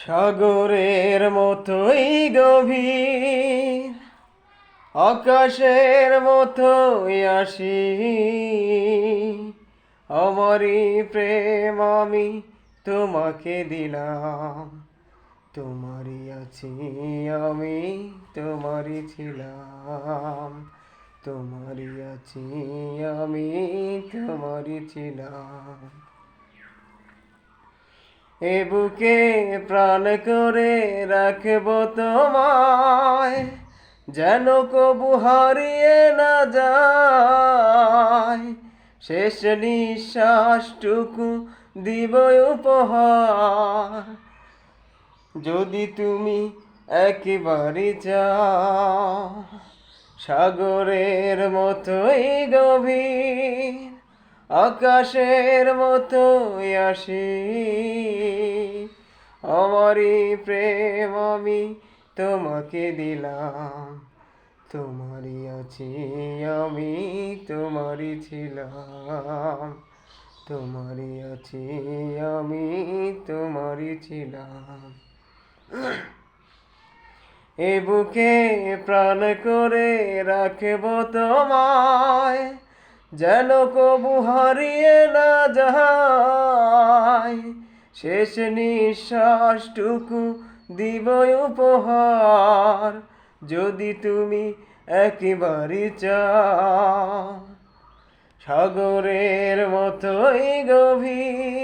সাগরের মতোই গভীর, আকাশের মতোই আসি আমারই প্রেম আমি তোমাকে দিলাম, তোমারই আছি আমি তোমারই ছিলাম, তোমারই আছি আমি তোমারই ছিলাম। এ বুকে প্রাণ করে রাখব তোমায়, যেন কবু হারিয়ে না যায়। শেষ নিঃশ্বাসটুকু দিব উপহার, যদি তুমি একেবারে যাও সাগরের মতোই গভীর আকাশের মতো আসি। আমারই প্রেম আমি তোমাকে দিলাম। তোমারই আছি আমি, তোমারই ছিলাম। তোমারই আছি আমি, তোমারই ছিলাম। এ বুকে প্রাণ করে রাখব তোমায়। যেন কবু হারিয়ে না যায়, শেষ নিঃশ্বাসটুকু দিব উপহার যদি তুমি একেবারে চাও। সাগরের মতোই গভীর